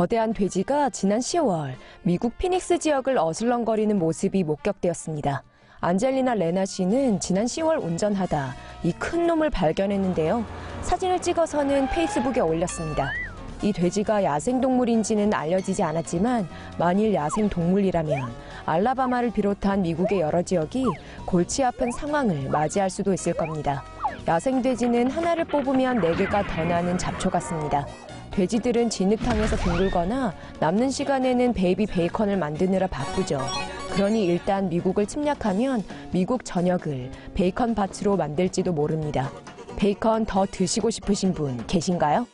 거대한 돼지가 지난 10월 미국 피닉스 지역을 어슬렁거리는 모습이 목격되었습니다. 안젤리나 레나 씨는 지난 10월 운전하다 이 큰 놈을 발견했는데요. 사진을 찍어서는 페이스북에 올렸습니다. 이 돼지가 야생동물인지는 알려지지 않았지만 만일 야생동물이라면 알라바마를 비롯한 미국의 여러 지역이 골치 아픈 상황을 맞이할 수도 있을 겁니다. 야생돼지는 하나를 뽑으면 네개가 더 나는 잡초 같습니다. 돼지들은 진흙탕에서 뒹굴거나 남는 시간에는 베이비 베이컨을 만드느라 바쁘죠. 그러니 일단 미국을 침략하면 미국 전역을 베이컨 밭으로 만들지도 모릅니다. 베이컨 더 드시고 싶으신 분 계신가요?